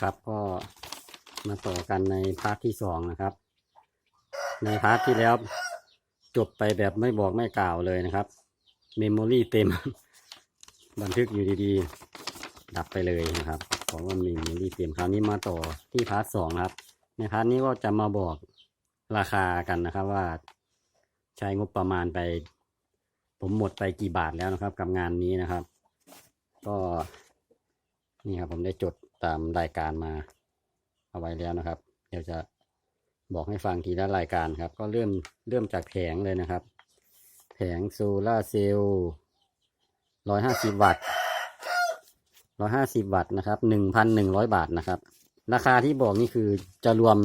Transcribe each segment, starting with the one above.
ครับก็มาต่อกันในพาร์ทที่สองนะครับ ในพาร์ทที่แล้วจบไปแบบไม่บอกไม่กล่าวเลยนะครับเมมโมรี่เต็ม บันทึกอยู่ดีๆ ดับไปเลยนะครับบอกว่ามีเมมโมรี่เต็มคราวนี้มาต่อที่พาร์ทสองนะครับ ในพาร์ทนี้ก็จะมาบอกราคากันนะครับว่าใช้งบประมาณไป ผมหมดไปกี่บาทแล้วนะครับ กับงานนี้นะครับ ก็นี่ครับผมได้จด ตามรายการมาเอาไว้แล้วนะครับ เดี๋ยวจะบอกให้ฟังทีละรายการครับ ก็เริ่มเริ่มจากแผงเลยนะครับ แผงโซลาร์เซลล์ร้อยห้าสิบวัตต์ร้อยห้าสิบวัตต์นะครับหนึ่งพันหนึ่งร้อยบาทนะครับ ราคาที่บอกนี่คือจะรวม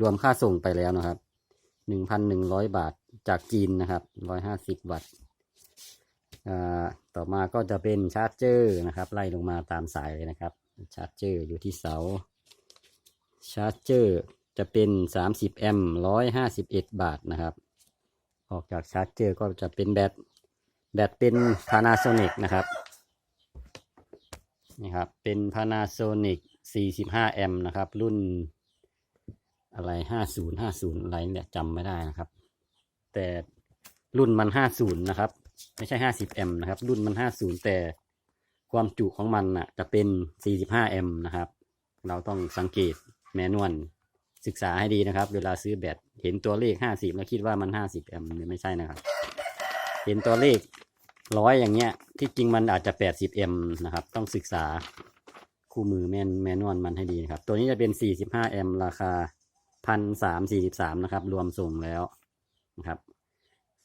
รวมค่าส่งไปแล้วนะครับหนึ่งพันหนึ่งร้อยบาทจากจีนนะครับร้อยห้าสิบวัตต์อ่าต่อมาก็จะเป็นชาร์จเจอร์นะครับ ไล่ลงมาตามสายเลยนะครับ ชาร์จเจอร์อยู่ที่เสา ชาร์จเจอร์จะเป็น30แอมป์151 บาทนะครับ ออกจากชาร์จเจอร์ก็จะเป็นแบต แบตเป็น Panasonic นะครับ นี่ครับ เป็น Panasonic 45แอมป์นะครับ รุ่นอะไร 5050 อะไรเนี่ยจำไม่ได้นะครับ แต่รุ่นมัน 50 นะครับ ไม่ใช่ 50แอมป์นะครับ รุ่นมัน 50 แต่ ความจุของมันน่ะจะเป็น 45 แอมป์นะครับ เราต้องสังเกตแมนนวลศึกษาให้ดีนะครับ เวลาซื้อแบตเห็นตัวเลข 50 แล้วคิดว่ามัน 50 แอมป์ไม่ใช่นะครับ เห็นตัวเลขร้อยอย่างเงี้ย ที่จริงมันอาจจะ 80 แอมป์นะครับ ต้องศึกษาคู่มือแมนแมนนวลมันให้ดีนะครับ ตัวนี้จะเป็น 45 แอมป์ราคา 1,343 นะครับ รวมส่งแล้วนะครับ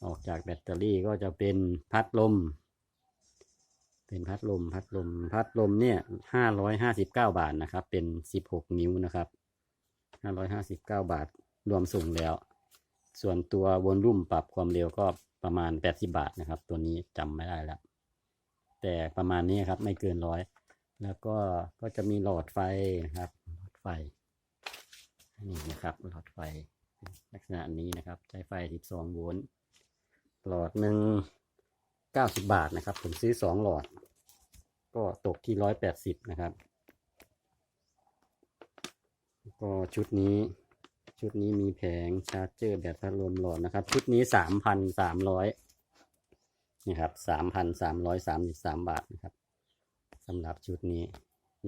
ออกจากแบตเตอรี่ก็จะเป็นพัดลม เป็นพัดลมพัดลมพัดลมเนี่ยห้าร้อยห้าสิบเก้าบาทนะครับ เป็นสิบหกนิ้วนะครับห้าร้อยห้าสิบเก้าบาทรวมส่งแล้ว ส่วนตัววนรุ่มปรับความเร็วก็ประมาณแปดสิบาทนะครับ ตัวนี้จำไม่ได้แล้ว แต่ประมาณนี้ครับไม่เกินร้อยแล้วก็ก็จะมีหลอดไฟนะครับหลอดไฟนี่นะครับหลอดไฟลักษณะนี้นะครับ ใช้ไฟสิบสองโวลต์หลอดหนึ่งเก้าสิบบาทนะครับ ผมซื้อสองหลอด ก็ตกที่ร้อยแปดสิบนะครับ ก็ชุดนี้ ชุดนี้มีแผงชาร์จเจอร์แบตพัดลมหลอดนะครับ ชุดนี้สามพันสามร้อยนี่ครับสามพันสามร้อยสามสิบสามบาทนะครับสำหรับชุดนี้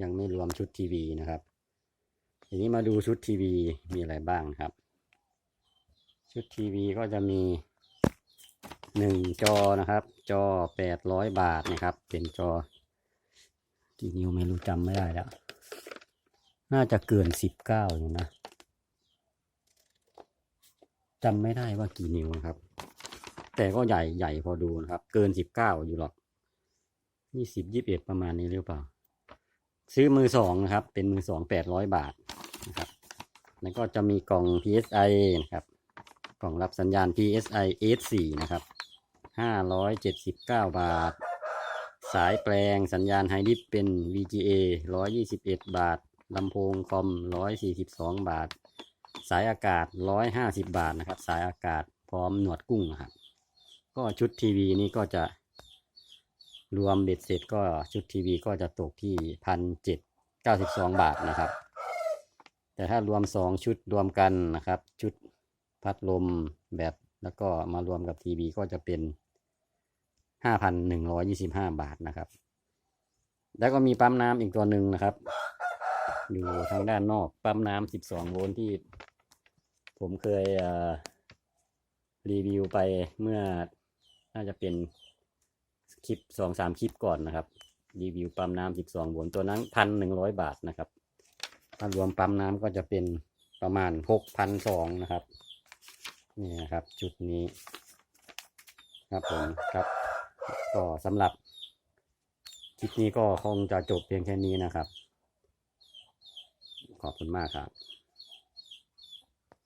ยังไม่รวมชุดทีวีนะครับ ทีนี้มาดูชุดทีวีมีอะไรบ้างครับ ชุดทีวีก็จะมีหนึ่งจอนะครับ จอแปดร้อยบาทนะครับ เป็นจอ กี่นิ้วไม่รู้จำไม่ได้แล้ว น่าจะเกินสิบเก้าอยู่นะจำไม่ได้ว่ากี่นิ้วนะครับ แต่ก็ใหญ่ใหญ่พอดูนะครับ เกินสิบเก้าอยู่หรอกยี่สิบยี่สิบเอ็ดประมาณนี้หรือเปล่า ซื้อมือสองนะครับ เป็นมือสองแปดร้อยบาทนะครับ แล้วก็จะมีกล่อง PSI นะครับ กล่องรับสัญญาณ PSI S4 นะครับห้าร้อยเจ็ดสิบเก้าบาท สายแปลงสัญญาณไฮดิฟเป็น VGA ร้อยยี่สิบเอ็ดบาท ลำโพงคอมร้อยสี่สิบสองบาท สายอากาศร้อยห้าสิบบาทนะครับ สายอากาศพร้อมหนวดกุ้งนะครับ ก็ชุดทีวีนี่ก็จะ รวมเบ็ดเสร็จก็ชุดทีวีก็จะตกที่พันเจ็ดเก้าสิบสองบาทนะครับ แต่ถ้ารวมสองชุดรวมกันนะครับ ชุดพัดลมแบตแล้วก็มารวมกับทีวีก็จะเป็น ห้าพันหนึ่งร้อยี่สิบห้าบาทนะครับ แล้วก็มีปั๊มน้ำอีกตัวหนึ่งนะครับ อยู่ทางด้านนอกปั๊มน้ำสิบสองโวลต์ที่ ผมเคยรีวิวไปเมื่อน่าจะเป็นคลิปสองสามคลิปก่อนนะครับ รีวิวปั๊มน้ำสิบสองโวลต์ตัวนั้นพันหนึ่งร้อยบาทนะครับถ้ารวมปั๊มน้ำก็จะเป็นประมาณหกพันสองนะครับนี่นะครับ จุดนี้ ครับผมครับ ก็สำหรับคลิปนี้ก็คงจะจบเพียงแค่นี้นะครับ ขอบคุณมากครับ